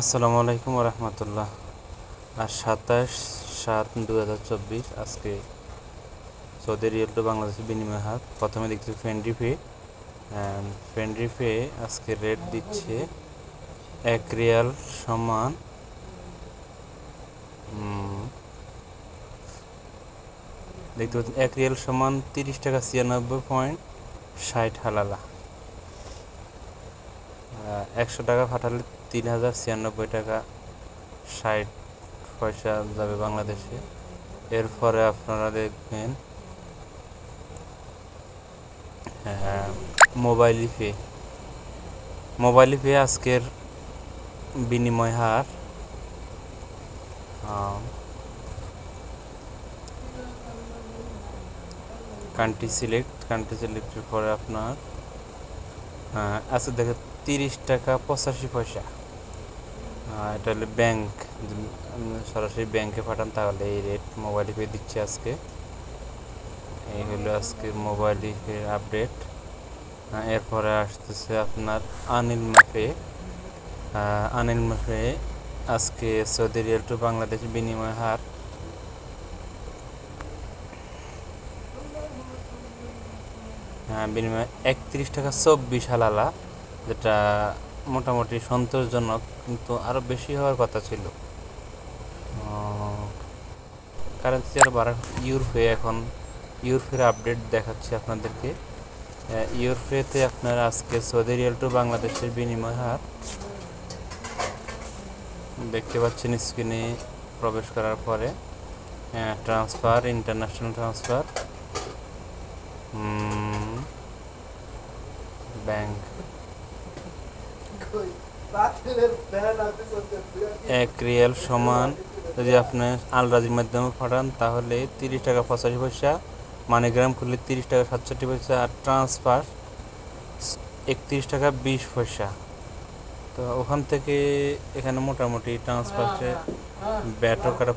আসসালামু আলাইকুম রহমতুল্লাহ আর সাতাশ সাত দু হাজার চব্বিশ, আজকে সৌদি রিয়েল টু বাংলাদেশের বিনিময় হাত প্রথমে দেখছি ফেন্ডি ফে ফেন্ডি ফে আজকে রেট দিচ্ছে এক রিয়াল সমান দেখতে পাচ্ছেন এক রিয়াল সমান তিরিশ টাকা ছিয়ানব্বই পয়েন্ট ষাট হালালা। একশো টাকা পাঠালে তিন হাজার ছিয়ানব্বই টাকা ষাট পয়সা যাবে বাংলাদেশে। এরপরে আপনারা দেখবেন হ্যাঁ, মোবাইল পে মোবাইল পে আজকের বিনিময় হার। কান্ট্রি সিলেক্ট কান্ট্রি সিলেক্টের পরে আপনার আছে দেখে তিরিশ টাকা পঁচাশি পয়সা। এটা হলো ব্যাংক সরাসরি ব্যাংকে পাঠান তাহলে এই রেট মোবাইল পে দিচ্ছে আজকে। এই হলো আজকে মোবাইল আপডেট এরপরে আসতেছে আপনার আনিল মাফে। আনিল মাফে আজকে সৌদি রিয়াল টু বাংলাদেশ বিনিময় হার বিনিময়ে একত্রিশ টাকা চব্বিশ হালালা, যেটা মোটামুটি সন্তোষজনক, কিন্তু আরও বেশি হওয়ার কথা ছিল। কারেন্সি আরও বাড়ার ইউরোপে এখন ইউরোপের আপডেট দেখাচ্ছি আপনাদেরকে। ইউরোপেতে আপনার আজকে সৌদি রিয়াল টু বাংলাদেশের বিনিময় হার দেখতে পাচ্ছেন স্ক্রিনে প্রবেশ করার পরে। Transfer international transfer bank. এক রিয়াল সমান যদি আপনি আলরাজির মাধ্যমে পাঠান তাহলে তিরিশ টাকা পঁচাশি পয়সা মানিগ্রাম খুললে তিরিশ টাকা সাতষট্টি পয়সা আর ট্রান্সফার একত্রিশ টাকা বিশ পয়সা। তো ওখান থেকে এখানে মোটামুটি ট্রান্সফারে ব্যাটও কাটা